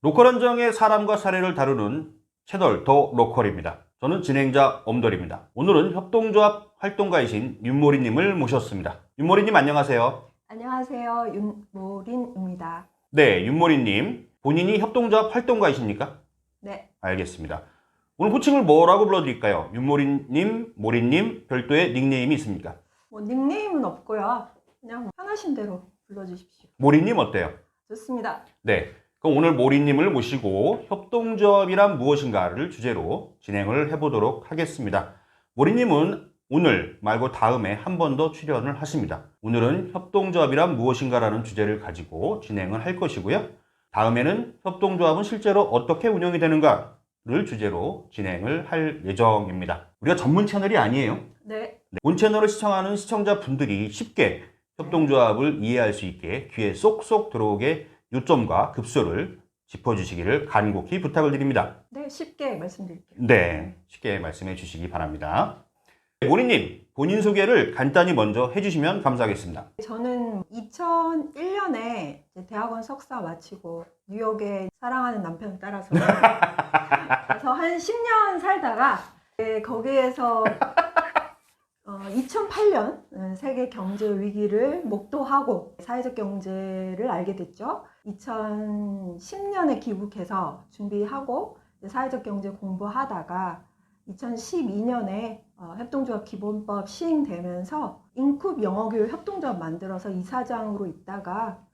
로컬 한정의 사람과 사례를 다루는 채널 더 로컬입니다. 저는 진행자 엄돌입니다. 오늘은 협동조합 활동가이신 윤모리님을 모셨습니다. 윤모리님 안녕하세요. 안녕하세요. 윤모린입니다. 네, 윤모리님 본인이 협동조합 활동가이십니까? 네, 알겠습니다. 오늘 호칭을 뭐라고 불러드릴까요? 윤모리님, 모리님 별도의 닉네임이 있습니까? 뭐 닉네임은 없고요. 그냥 뭐 편하신 대로 불러주십시오. 모리님 어때요? 좋습니다. 네. 그럼 오늘 모리님을 모시고 협동조합이란 무엇인가를 주제로 진행을 해보도록 하겠습니다. 모리님은 오늘 말고 다음에 한 번 더 출연을 하십니다. 오늘은 협동조합이란 무엇인가라는 주제를 가지고 진행을 할 것이고요. 다음에는 협동조합은 실제로 어떻게 운영이 되는가를 주제로 진행을 할 예정입니다. 우리가 전문 채널이 아니에요. 네, 네, 본 채널을 시청하는 시청자분들이 쉽게 협동조합을 이해할 수 있게 귀에 쏙쏙 들어오게 요점과 급소를 짚어주시기를 간곡히 부탁을 드립니다. 네 쉽게 말씀드릴게요. 네, 쉽게 말씀해 주시기 바랍니다. 모리님, 본인 소개를 간단히 먼저 해주시면 감사하겠습니다. 저는 2001년에 대학원 석사 마치고 뉴욕에 사랑하는 남편을 따라서 그래서 한 10년 살다가 네, 거기에서 어, 2008년 세계 경제 위기를 목도하고 사회적 경제를 알게 됐죠. 2010년에 귀국해서 준비하고 사회적 경제 공부하다가 2012년에 어, 협동조합 기본법 시행되면서 인쿱 영어교육 협동조합 만들어서 이사장으로 있다가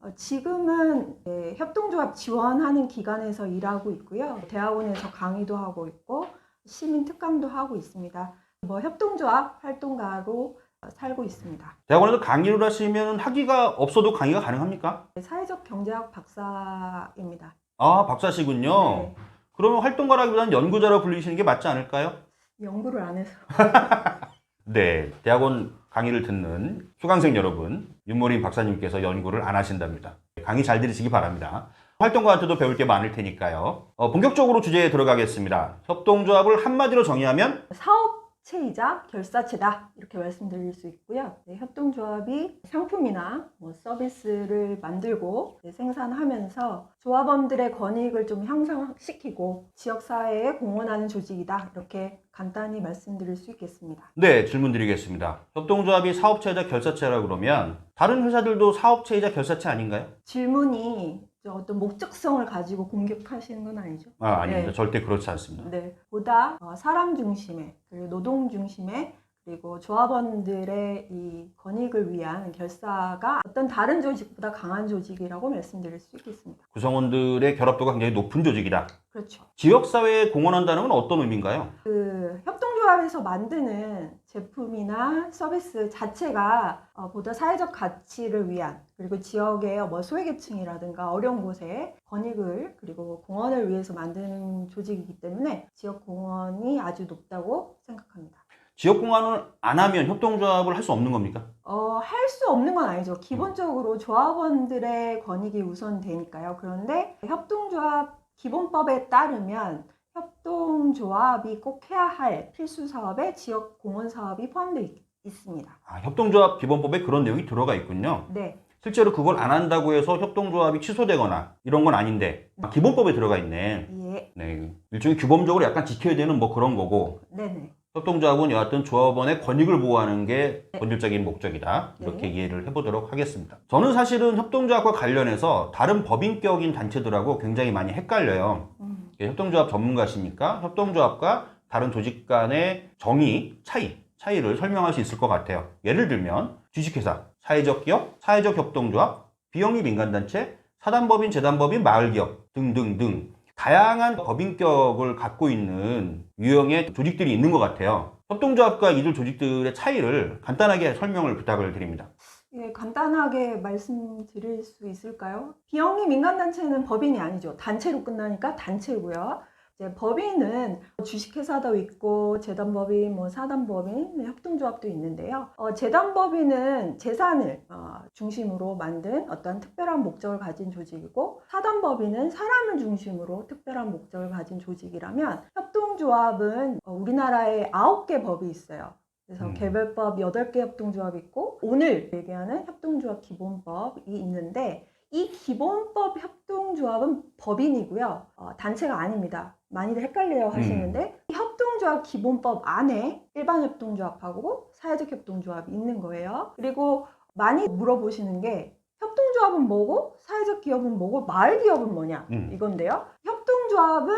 어, 지금은 예, 협동조합 지원하는 기관에서 일하고 있고요. 대학원에서 강의도 하고 있고 시민 특강도 하고 있습니다. 뭐 협동조합 활동가로 어, 살고 있습니다. 대학원에서 강의를 하시면 학위가 없어도 강의가 가능합니까? 사회적 경제학 박사입니다. 아, 박사시군요. 네, 그러면 활동가라기보다는 연구자로 불리시는 게 맞지 않을까요? 연구를 안 해서 네, 대학원 강의를 듣는 수강생 여러분, 윤모린 박사님께서 연구를 안 하신답니다. 강의 잘 들으시기 바랍니다. 활동가한테도 배울 게 많을 테니까요. 어, 본격적으로 주제에 들어가겠습니다. 협동조합을 한마디로 정의하면 사업 체이자 결사체다 이렇게 말씀드릴 수 있고요. 네, 협동조합이 상품이나 뭐 서비스를 만들고 네, 생산하면서 조합원들의 권익을 좀 향상시키고 지역사회에 공헌하는 조직이다 이렇게 간단히 말씀드릴 수 있겠습니다. 네, 질문 드리겠습니다. 협동조합이 사업체이자 결사체라 그러면 다른 회사들도 사업체이자 결사체 아닌가요? 질문이 어떤 목적성을 가지고 공격하시는 건 아니죠? 아, 아닙니다. 네. 절대 그렇지 않습니다. 네, 보다 어, 사람 중심의 그리고 노동 중심의 그리고 조합원들의 이 권익을 위한 결사가 어떤 다른 조직보다 강한 조직이라고 말씀드릴 수 있겠습니다. 구성원들의 결합도가 굉장히 높은 조직이다. 그렇죠. 지역사회에 공헌한다는 건 어떤 의미인가요? 그 협동 조합에서 만드는 제품이나 서비스 자체가 어, 보다 사회적 가치를 위한 그리고 지역의 뭐 소외계층이라든가 어려운 곳에 권익을 그리고 공헌을 위해서 만드는 조직이기 때문에 지역 공헌이 아주 높다고 생각합니다. 지역 공헌을 안 하면 협동조합을 할 수 없는 겁니까? 어, 할 수 없는 건 아니죠. 기본적으로 조합원들의 권익이 우선되니까요. 그런데 협동조합 기본법에 따르면 협동조합이 꼭 해야 할 필수 사업에 지역 공헌 사업이 포함되어 있- 있습니다. 아, 협동조합 기본법에 그런 내용이 들어가 있군요. 네, 실제로 그걸 안 한다고 해서 협동조합이 취소되거나 이런 건 아닌데 아, 기본법에 들어가 있네. 예, 네, 일종의 규범적으로 약간 지켜야 되는 뭐 그런 거고 네네. 협동조합은 여하튼 조합원의 권익을 보호하는 게 본질적인 목적이다. 이렇게 네. 이해를 해보도록 하겠습니다. 저는 사실은 협동조합과 관련해서 다른 법인격인 단체들하고 굉장히 많이 헷갈려요. 음, 예, 협동조합 전문가시니까 협동조합과 다른 조직 간의 정의, 차이, 차이를 설명할 수 있을 것 같아요. 예를 들면 주식회사, 사회적 기업, 사회적 협동조합, 비영리 민간단체, 사단법인, 재단법인, 마을기업 등등등 다양한 법인격을 갖고 있는 유형의 조직들이 있는 것 같아요. 협동조합과 이들 조직들의 차이를 간단하게 설명을 부탁을 드립니다. 예, 간단하게 말씀드릴 수 있을까요? 비영리 민간단체는 법인이 아니죠. 단체로 끝나니까 단체고요. 이제 법인은 주식회사도 있고 재단법인, 뭐 사단법인, 협동조합도 있는데요. 어, 재단법인은 재산을 어, 중심으로 만든 어떤 특별한 목적을 가진 조직이고 사단법인은 사람을 중심으로 특별한 목적을 가진 조직이라면 협동조합은 어, 우리나라에 아홉 개 법이 있어요. 그래서 음. 개별법 8개 협동조합이 있고 오늘 얘기하는 협동조합 기본법이 있는데 이 기본법 협동조합은 법인이고요. 어, 단체가 아닙니다. 많이들 헷갈려 하시는데 이 협동조합 기본법 안에 일반 협동조합하고 사회적 협동조합이 있는 거예요. 그리고 많이 물어보시는 게 협동조합은 뭐고 사회적 기업은 뭐고 마을 기업은 뭐냐 음. 이건데요. 협동조합은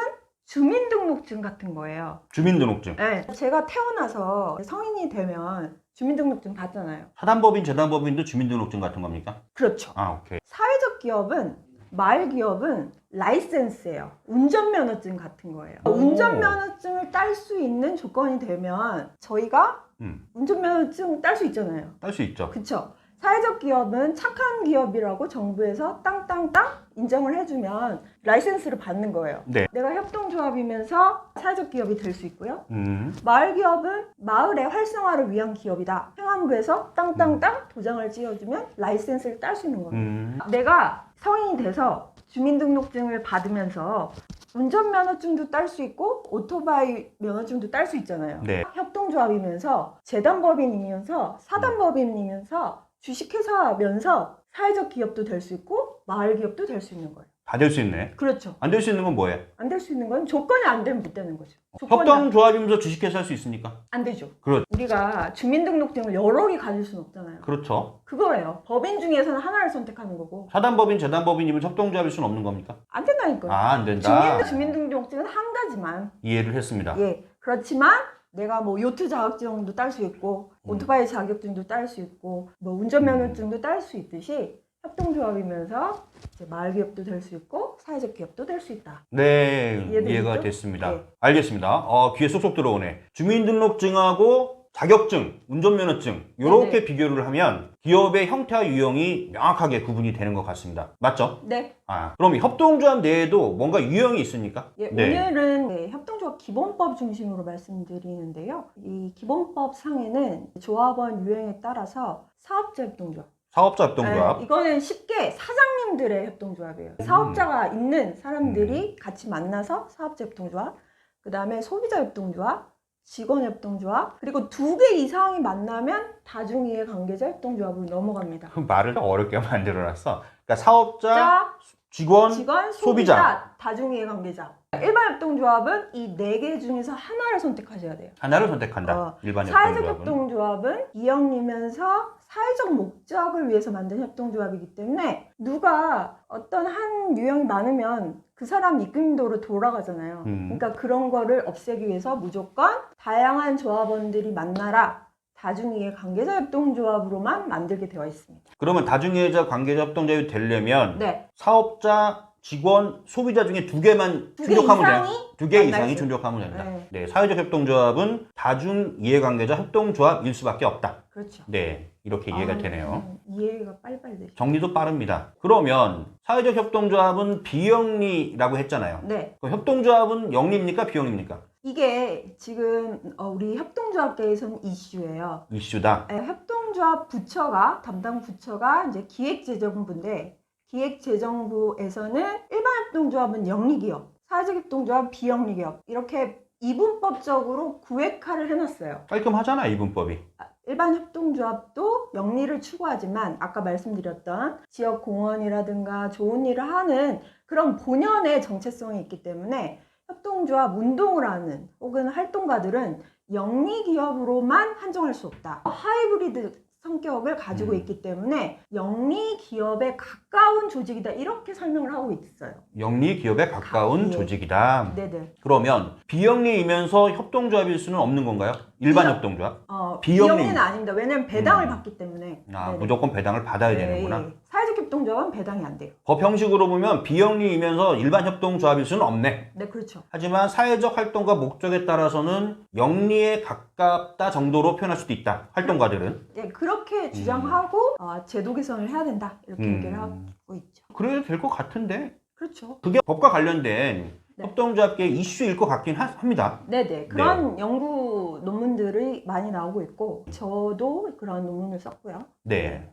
주민등록증 같은 거예요. 주민등록증. 네, 제가 태어나서 성인이 되면 주민등록증 받잖아요. 사단법인, 재단법인도 주민등록증 같은 겁니까? 그렇죠. 아, 오케이. 사회적 기업은 마을 기업은 라이센스예요. 운전면허증 같은 거예요. 오. 운전면허증을 딸 수 있는 조건이 되면 저희가 음, 운전면허증 딸 수 있잖아요. 딸 수 있죠. 그쵸? 사회적 기업은 착한 기업이라고 정부에서 땅땅땅 인정을 해주면 라이센스를 받는 거예요. 네. 내가 협동조합이면서 사회적 기업이 될 수 있고요. 음, 마을 기업은 마을의 활성화를 위한 기업이다. 행안부에서 땅땅땅 도장을 찍어주면 라이센스를 딸 수 있는 겁니다. 음, 내가 성인이 돼서 주민등록증을 받으면서 운전면허증도 딸 수 있고 오토바이 면허증도 딸 수 있잖아요. 네. 협동조합이면서 재단법인이면서 사단법인이면서 주식회사면서 사회적 기업도 될 수 있고 마을 기업도 될 수 있는 거예요. 다 될 수 있네. 그렇죠. 안 될 수 있는 건 뭐예요? 안 될 수 있는 건 조건이 안 되면 못 되는 거죠. 조건이 안- 협동 조합이면서 주식회사 할 수 있습니까? 안 되죠. 그렇- 우리가 주민등록증을 여러 개 가질 수는 없잖아요. 그렇죠. 그거래요. 법인 중에서는 하나를 선택하는 거고 사단법인, 재단법인이면 협동조합일 수는 없는 겁니까? 안 된다니까요. 아, 안 된다. 주민, 주민등록증은 한 가지만. 이해를 했습니다. 예. 그렇지만 내가 뭐 요트 자격증도 딸 수 있고 음. 오토바이 자격증도 딸 수 있고 뭐 운전면허증도 딸 수 있듯이 협동조합이면서 이제 마을 기업도 될 수 있고 사회적 기업도 될 수 있다. 네? 이해가 됐습니다. 네. 알겠습니다. 어, 귀에 쏙쏙 들어오네. 주민등록증하고 자격증, 운전면허증 이렇게 네네. 비교를 하면 기업의 형태와 유형이 명확하게 구분이 되는 것 같습니다. 맞죠? 네. 아, 그럼 이 협동조합 내에도 뭔가 유형이 있습니까? 예, 네. 오늘은 네, 협동조합 기본법 중심으로 말씀드리는데요. 이 기본법 상에는 조합원 유형에 따라서 사업자 협동조합. 사업자 협동조합. 네, 이거는 쉽게 사장님들의 협동조합이에요. 음. 사업자가 있는 사람들이 같이 만나서 사업자 협동조합, 그 다음에 소비자 협동조합, 직원 협동조합, 그리고 두 개 이상이 만나면 다중이해 관계자 협동조합으로 넘어갑니다. 그 말을 어렵게 만들어놨어. 그러니까 사업자, 자, 직원, 직원, 소비자. 소비자, 다중이해 관계자. 일반 협동조합은 이 네 개 중에서 하나를 선택하셔야 돼요. 하나를 선택한다. 어, 일반 사회적 협동조합은. 협동조합은 이영리면서 사회적 목적을 위해서 만든 협동조합이기 때문에 누가 어떤 한 유형이 많으면 그 사람 이끌림도로 돌아가잖아요. 음. 그러니까 그런 거를 없애기 위해서 무조건 다양한 조합원들이 만나라. 다중이해 관계자 협동조합으로만 만들게 되어 있습니다. 그러면 다중이해자 관계자 협동조합이 되려면 네. 사업자, 직원, 소비자 중에 두 개만 두개 충족하면 돼요. 이상이 두개 만날 이상이 수- 충족하면 된다. 네. 네, 사회적 협동조합은 다중 이해관계자 협동조합일 수밖에 없다. 그렇죠. 네, 이렇게 이해가 아, 되네요. 음, 이해가 빨리빨리 되죠. 정리도 빠릅니다. 그러면 사회적 협동조합은 비영리라고 했잖아요. 네. 그 협동조합은 영리입니까? 비영리입니까? 이게 지금 어, 우리 협동조합계에서는 이슈예요. 이슈다. 네, 협동조합 부처가 담당 부처가 이제 기획재정부인데 기획재정부에서는 일반 협동조합은 영리기업, 사회적 협동조합 비영리기업 이렇게 이분법적으로 구획화를 해놨어요. 깔끔하잖아, 이분법이. 아, 일반 협동조합도 영리를 추구하지만 아까 말씀드렸던 지역 공헌이라든가 좋은 일을 하는 그런 본연의 정체성이 있기 때문에 협동조합 운동을 하는 혹은 활동가들은 영리 기업으로만 한정할 수 없다. 하이브리드 성격을 가지고 음. 있기 때문에 영리 기업에 가까운 조직이다 이렇게 설명을 하고 있어요. 영리 기업에 가까운 예. 조직이다. 네네. 그러면 비영리이면서 협동조합일 수는 없는 건가요? 일반 비영- 협동조합? 어, 비영리. 비영리는 아닙니다. 왜냐하면 배당을 음. 받기 때문에. 아, 네네. 무조건 배당을 받아야 네, 되는구나. 예. 사회적 협동조합은 배당이 안 돼요. 법 형식으로 보면 비영리이면서 일반 협동조합일 수는 없네. 네, 그렇죠. 하지만 사회적 활동과 목적에 따라서는 영리에 가깝다 정도로 표현할 수도 있다. 활동가들은. 네, 그렇게 주장하고 어, 제도 개선을 해야 된다 이렇게 음. 얘기를 하고 있죠. 그래도 될 것 같은데. 그렇죠. 그게 법과 관련된 네. 협동조합계 이슈일 것 같긴 하- 합니다. 네네 그런 연구 논문들이 많이 나오고 있고 저도 그런 논문을 썼고요. 네,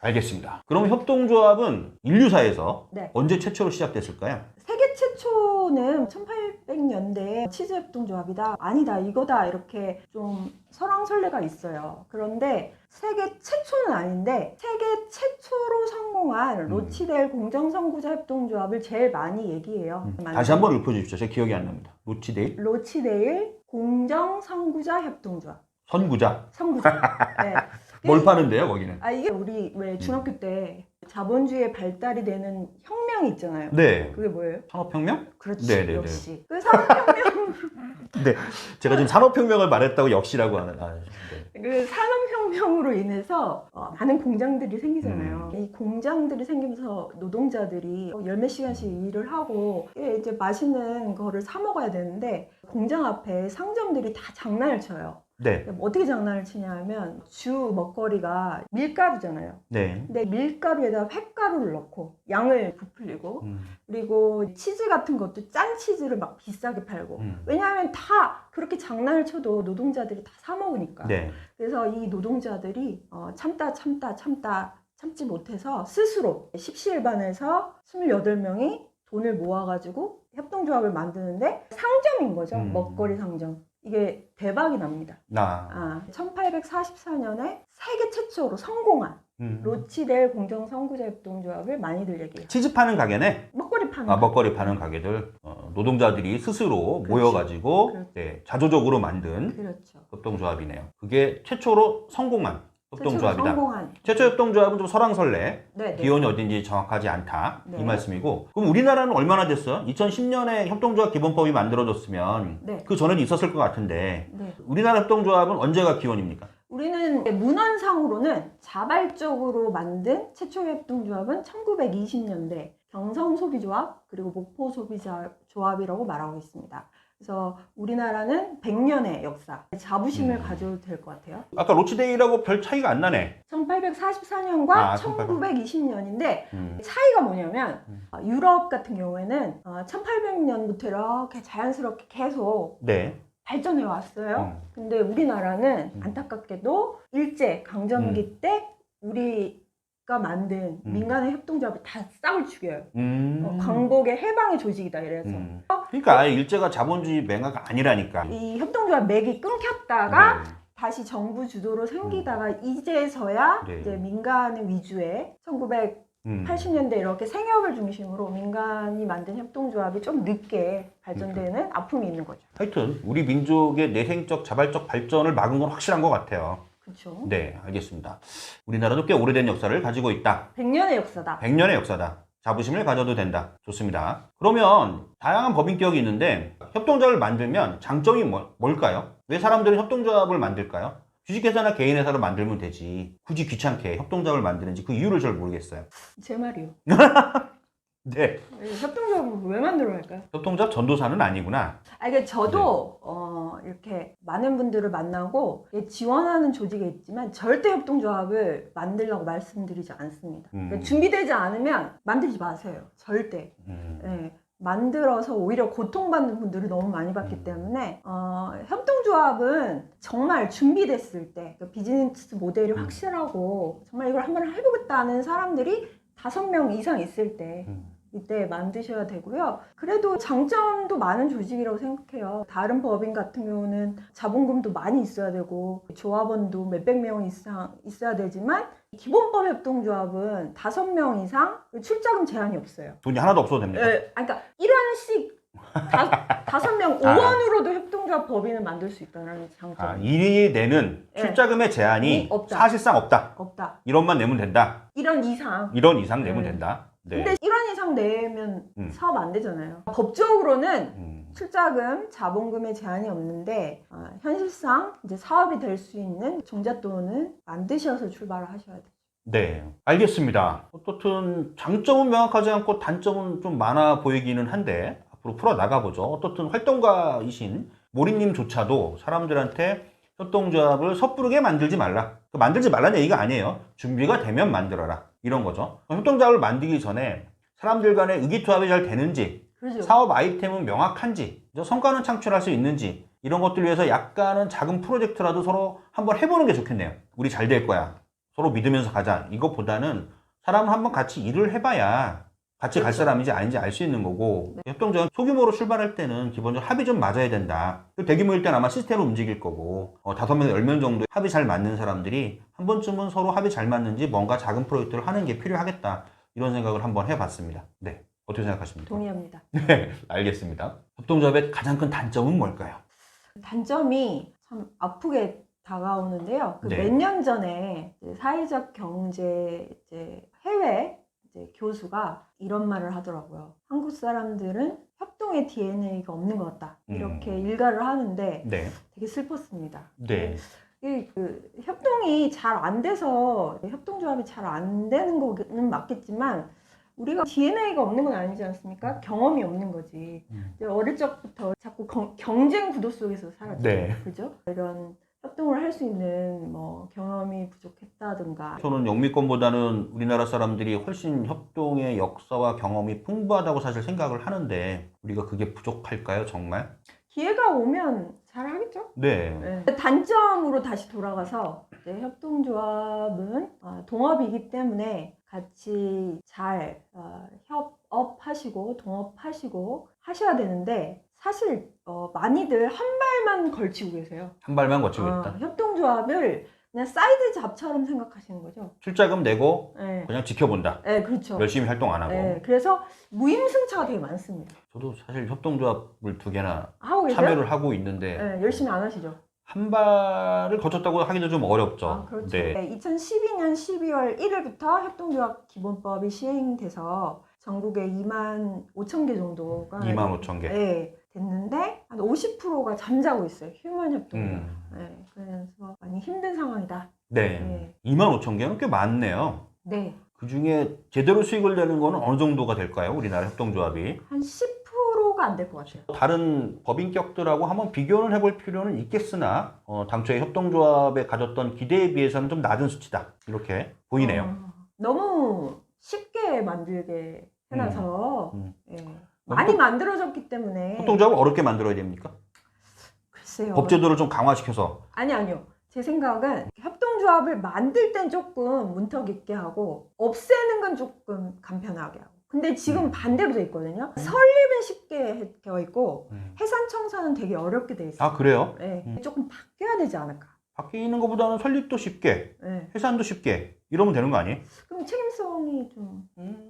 알겠습니다. 그럼 협동조합은 인류사에서 네. 언제 최초로 시작됐을까요? 세계 최초는 1800년대 치즈 협동조합이다. 아니다, 이거다. 이렇게 좀 설왕설래가 있어요. 그런데 세계 최초는 아닌데 세계 최초로 성공한 음. 로치델 공정선구자 협동조합을 제일 많이 얘기해요. 음, 다시 한번 읊어주십시오. 제 기억이 안 납니다. 로치데일 로치데일 공정선구자 협동조합. 선구자. 선구자. 네. 뭘 파는데요, 거기는? 아 이게 우리 왜 중학교 때 자본주의의 발달이 되는 혁명이 있잖아요. 네. 그게 뭐예요? 산업혁명? 그렇지 네네네. 역시 그 산업혁명 네. 제가 지금 산업혁명을 말했다고 역시라고 하는. 아, 네. 그 산업혁명으로 인해서 어, 많은 공장들이 생기잖아요. 음. 이 공장들이 생기면서 노동자들이 열몇 시간씩 일을 하고 이게 이제 맛있는 거를 사 먹어야 되는데 공장 앞에 상점들이 다 장난을 쳐요. 네. 어떻게 장난을 치냐 하면 주 먹거리가 밀가루잖아요. 네. 근데 밀가루에다 횟가루를 넣고 양을 부풀리고 음, 그리고 치즈 같은 것도 짠 치즈를 막 비싸게 팔고 음. 왜냐하면 다 그렇게 장난을 쳐도 노동자들이 다 사 먹으니까 네. 그래서 이 노동자들이 어, 참다 참다 참다 참지 못해서 스스로 십시일반에서 28명이 돈을 모아가지고 협동조합을 만드는데 상점인 거죠 음. 먹거리 상점 이게 대박이 납니다 나. 아, 1844년에 세계 최초로 성공한 음. 로치델 공정선구자 협동조합을 많이들 얘기해요 치즈 파는 가게네. 먹거리 파는 아, 먹거리 파는 가게들 어, 노동자들이 스스로 그렇지. 모여가지고 그렇지. 네, 자조적으로 만든 그렇죠 협동조합이네요. 그게 최초로 성공한 협동조합이다. 성공한 최초 협동조합은 좀 설왕설래, 네, 네. 기원이 어딘지 정확하지 않다 이 네. 말씀이고. 그럼 우리나라는 얼마나 됐어요? 2010년에 협동조합 기본법이 만들어졌으면 네. 그 전에도 있었을 것 같은데 네. 우리나라 협동조합은 언제가 기원입니까? 우리는 문헌상으로는 자발적으로 만든 최초 협동조합은 1920년대 경성소비조합 그리고 목포소비조합이라고 말하고 있습니다. 그래서 우리나라는 100년의 역사, 자부심을 음. 가져도 될 것 같아요. 아까 로치데이라고 별 차이가 안 나네. 1844년과 아, 1920년인데 음. 차이가 뭐냐면 음. 어, 유럽 같은 경우에는 1800년부터 이렇게 자연스럽게 계속 네. 발전해 왔어요. 음. 근데 우리나라는 음. 안타깝게도 일제 강점기 때 우리 가 만든 음. 민간의 협동조합을 다 싹을 죽여요. 음. 어, 광복의 해방의 조직이다 이래서 음. 그러니까 아예 일제가 자본주의 맹아가 아니라니까. 이 협동조합 맥이 끊겼다가 네. 다시 정부 주도로 생기다가 이제서야 네. 이제 민간의 위주의 1980년대 음. 이렇게 생협을 중심으로 민간이 만든 협동조합이 좀 늦게 발전되는 그러니까. 아픔이 있는 거죠. 하여튼 우리 민족의 내생적 자발적 발전을 막은 건 확실한 것 같아요. 그렇죠. 네, 알겠습니다. 우리나라도 꽤 오래된 역사를 가지고 있다. 100년의 역사다. 100년의 역사다. 자부심을 가져도 된다. 좋습니다. 그러면 다양한 법인격이 있는데 협동조합을 만들면 장점이 뭐- 뭘까요? 왜 사람들은 협동조합을 만들까요? 주식회사나 개인회사를 만들면 되지. 굳이 귀찮게 협동조합을 만드는지 그 이유를 잘 모르겠어요. 제 말이요. 네. 협동조합을 왜 만들어야 할까요? 협동조합 전도사는 아니구나. 아, 이게 저도 네. 어, 이렇게 많은 분들을 만나고 지원하는 조직이 있지만 절대 협동조합을 만들라고 말씀드리지 않습니다. 음. 그러니까 준비되지 않으면 만들지 마세요. 절대. 음. 네. 만들어서 오히려 고통받는 분들을 너무 많이 봤기 음. 때문에 어, 협동조합은 정말 준비됐을 때그 비즈니스 모델이 음. 확실하고 정말 이걸 한번 해보겠다는 사람들이 다섯 명 이상 있을 때 음. 이때 만드셔야 되고요. 그래도 장점도 많은 조직이라고 생각해요. 다른 법인 같은 경우는 자본금도 많이 있어야 되고 조합원도 몇백 명 이상 있어야 되지만 기본법 협동조합은 다섯 명 이상 출자금 제한이 없어요. 돈이 하나도 없어도 됩니다. 예, 아, 그러니까 1원씩 다, 다섯 명 아. 5원으로도 협동조합 법인을 만들 수 있다는 장점 아, 1인이 내는 네. 출자금의 제한이 음, 없다. 사실상 없다. 없다. 1원만 내면 된다. 1원 이상. 1원 이상 내면 네. 된다. 네. 근데 1원 이상 내면 음. 사업 안 되잖아요. 법적으로는 음. 출자금, 자본금의 제한이 없는데 어, 현실상 이제 사업이 될 수 있는 종잣돈을 만드셔서 출발을 하셔야 돼요. 네, 알겠습니다. 어떻든 장점은 명확하지 않고 단점은 좀 많아 보이기는 한데 앞으로 풀어 나가보죠. 어떻든 활동가이신 모리님조차도 사람들한테 협동조합을 섣부르게 만들지 말라. 그 만들지 말라는 얘기가 아니에요. 준비가 되면 만들어라. 이런 거죠. 협동조합을 만들기 전에 사람들 간의 의기투합이 잘 되는지, 그렇죠. 사업 아이템은 명확한지, 성과는 창출할 수 있는지 이런 것들 위해서 약간은 작은 프로젝트라도 서로 한번 해보는 게 좋겠네요. 우리 잘 될 거야. 서로 믿으면서 가자. 이것보다는 사람은 한번 같이 일을 해봐야 같이 갈 그렇죠. 사람인지 아닌지 알 수 있는 거고 협동조합 소규모로 출발할 때는 기본적으로 합이 좀 맞아야 된다. 대규모일 때는 아마 시스템을 움직일 거고 어, 다섯 명, 열 명 정도 합이 잘 맞는 사람들이 한 번쯤은 서로 합이 잘 맞는지 뭔가 작은 프로젝트를 하는 게 필요하겠다. 이런 생각을 한번 해봤습니다. 네. 어떻게 생각하십니까? 동의합니다. 네, 알겠습니다. 협동조합의 가장 큰 단점은 뭘까요? 단점이 참 아프게 다가오는데요. 그 네. 몇년 전에 사회적 경제 이제 해외 이제 교수가 이런 말을 하더라고요. 한국 사람들은 협동의 DNA가 없는 것 같다. 이렇게 음. 일가를 하는데 네. 되게 슬펐습니다. 네. 이그 협동이 잘 안 돼서 협동조합이 잘 안 되는 거는 맞겠지만 우리가 DNA가 없는 건 아니지 않습니까? 경험이 없는 거지. 음. 어릴 적부터 자꾸 경, 경쟁 구도 속에서 살았죠. 네. 그죠? 이런 협동을 할 수 있는 뭐 경험이 부족했다든가 저는 영미권보다는 우리나라 사람들이 훨씬 협동의 역사와 경험이 풍부하다고 사실 생각을 하는데 우리가 그게 부족할까요, 정말? 기회가 오면 잘 하겠죠? 네. 네. 단점으로 다시 돌아가서 이제 협동조합은 어, 동업이기 때문에 같이 잘 어, 협업하시고 동업하시고 하셔야 되는데 사실 어, 많이들 한 발만 걸치고 계세요. 한 발만 거치고 어, 있다. 협동조합을 그냥 사이드 잡처럼 생각하시는 거죠. 출자금 내고 네, 그냥 지켜본다. 네 그렇죠. 열심히 활동 안 하고. 네, 그래서 무임승차가 되게 많습니다. 저도 사실 협동조합을 두 개나 하고 계세요? 참여를 하고 있는데 네, 열심히 안 하시죠. 한 발을 거쳤다고 하기도 좀 어렵죠. 아, 그렇죠. 네. 네, 2012년 12월 1일부터 협동조합 기본법이 시행돼서 전국에 2만 5천 개 정도가 2만 5천 개. 네, 됐는데 한 50%가 잠자고 있어요. 휴먼 협동조합. 음. 네, 그래서 많이 힘든 상황이다. 네. 네. 2만 5천 개는 꽤 많네요. 네, 그 중에 제대로 수익을 내는 거는 어느 정도가 될까요? 우리나라 협동조합이. 한 10%가 안 될 것 같아요. 다른 법인격들하고 한번 비교를 해볼 필요는 있겠으나 어, 당초에 협동조합에 가졌던 기대에 비해서는 좀 낮은 수치다 이렇게 보이네요. 어, 너무 쉽게 만들게 해놔서 음, 예, 많이 협동- 만들어졌기 때문에 협동조합을 어렵게 만들어야 됩니까? 글쎄요. 법제도를 좀 강화시켜서 아니 아니요. 제 생각은 협동조합을 만들 땐 조금 문턱 있게 하고 없애는 건 조금 간편하게 하고. 근데 지금 음. 반대로 돼 있거든요. 설립은 쉽게 되어 있고 음. 해산 청산은 되게 어렵게 돼 있어요. 아 그래요? 네, 음. 조금 바뀌어야 되지 않을까. 바뀌는 것보다는 설립도 쉽게 네. 해산도 쉽게 이러면 되는 거 아니에요? 그럼 책임성이 좀 음,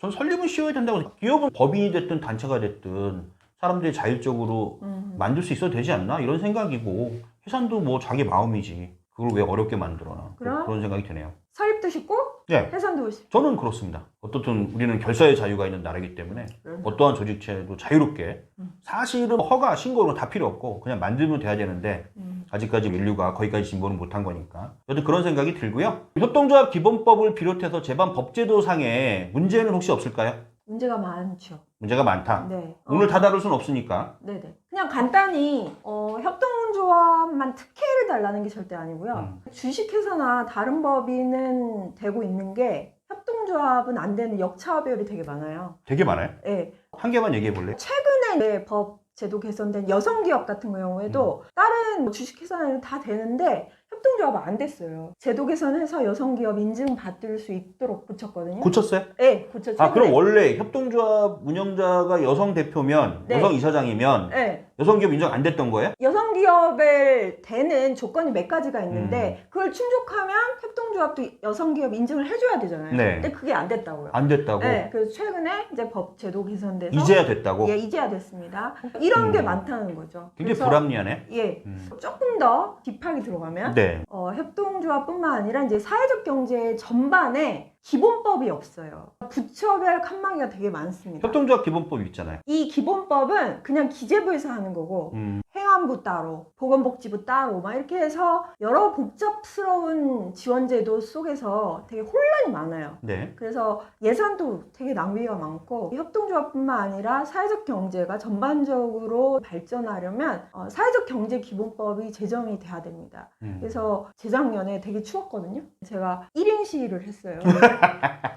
전 설립은 쉬워야 된다고. 기업은 법인이 됐든 단체가 됐든 사람들이 자율적으로 음, 만들 수 있어도 되지 않나 이런 생각이고 해산도 뭐 자기 마음이지 그걸 왜 어렵게 만들어나 그럼? 그런 생각이 드네요. 설립도 쉽고 네, 해산도 쉽고. 저는 그렇습니다. 어떻든 우리는 결사의 자유가 있는 나라이기 때문에 어떠한 조직체도 자유롭게 음. 사실은 허가 신고 이런 거다 필요 없고 그냥 만들면 돼야 되는데 음, 아직까지 인류가 거기까지 진보는 못한 거니까 여튼 그런 생각이 들고요. 협동조합 기본법을 비롯해서 제반 법제도상에 문제는 혹시 없을까요? 문제가 많죠. 문제가 많다. 네. 오늘 어. 다 다룰 수는 없으니까. 네네. 그냥 간단히 어, 협동조합만 특혜를 달라는 게 절대 아니고요. 음. 주식회사나 다른 법인은 되고 있는 게 협동조합은 안 되는 역차별이 되게 많아요. 되게 많아요. 예. 한 개만 얘기해 볼래 요? 최근에 이제 법 제도 개선된 여성 기업 같은 경우에도 음. 다른 주식회사는 다 되는데 협동조합은 안 됐어요. 제도 개선해서 여성기업 인증 받을 수 있도록 붙였거든요. 고쳤어요? 네, 고쳐. 아 그럼 최근에. 원래 협동조합 운영자가 여성 대표면 네. 여성 이사장이면 네. 여성 기업 인정 안 됐던 거예요? 여성 기업을 되는 조건이 몇 가지가 있는데 음. 그걸 충족하면 협동조합도 여성 기업 인증을 해줘야 되잖아요. 네. 근데 그게 안 됐다고요. 안 됐다고. 네, 그래서 최근에 이제 법 제도 개선돼서 이제야 됐다고. 예, 이제야 됐습니다. 이런 게 음. 많다는 거죠. 굉장히 그래서 불합리하네. 예, 음. 조금 더 딥하게 들어가면 네. 어, 협동조합뿐만 아니라 이제 사회적 경제 전반에 기본법이 없어요. 부처별 칸막이가 되게 많습니다. 협동조합 기본법 있잖아요. 이 기본법은 그냥 기재부에서 하는 거고 음. 행안부 따로, 보건복지부 따로 막 이렇게 해서 여러 복잡스러운 지원제도 속에서 되게 혼란이 많아요. 네. 그래서 예산도 되게 낭비가 많고 협동조합뿐만 아니라 사회적 경제가 전반적으로 발전하려면 어, 사회적 경제 기본법이 제정이 돼야 됩니다. 음. 그래서 재작년에 되게 추웠거든요. 제가 1인 시위를 했어요.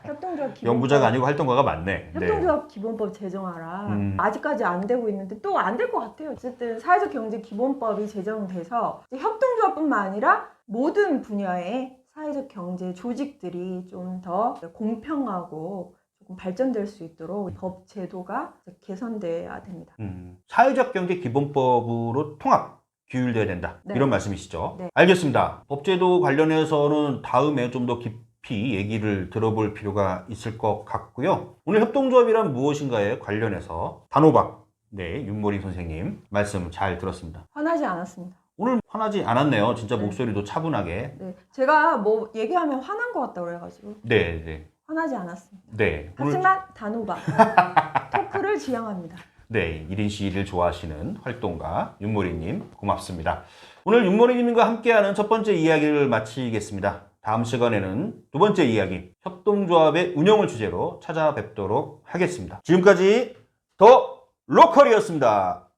협동조합 기본법 연구자가 아니고 활동가가 맞네. 네. 협동조합 기본법 제정하라. 음. 아직까지 안 되고 있는데 또 안 될 것 같아요. 어쨌든 사회적 경제 기본법이 제정돼서 이제 협동조합뿐만 아니라 모든 분야의 사회적 경제 조직들이 좀 더 공평하고 조금 발전될 수 있도록 법 제도가 개선돼야 됩니다. 음, 사회적 경제 기본법으로 통합 규율돼야 된다. 네. 이런 말씀이시죠? 네. 알겠습니다. 법제도 관련해서는 다음에 좀 더 깊 이 얘기를 들어볼 필요가 있을 것 같고요. 오늘 협동조합이란 무엇인가에 관련해서 단호박 네, 윤모리 선생님 말씀 잘 들었습니다. 화나지 않았습니다. 오늘 화나지 않았네요. 진짜 네. 목소리도 차분하게. 네, 제가 뭐 얘기하면 화난 것 같다 그래가지고 네, 네. 화나지 않았습니다. 네. 오늘 하지만 단호박 토크를 지향합니다. 네, 1인 시위를 좋아하시는 활동가 윤모리님 고맙습니다. 오늘 윤모리님과 함께하는 첫 번째 이야기를 마치겠습니다. 다음 시간에는 두 번째 이야기, 협동조합의 운영을 주제로 찾아뵙도록 하겠습니다. 지금까지 더 로컬이었습니다.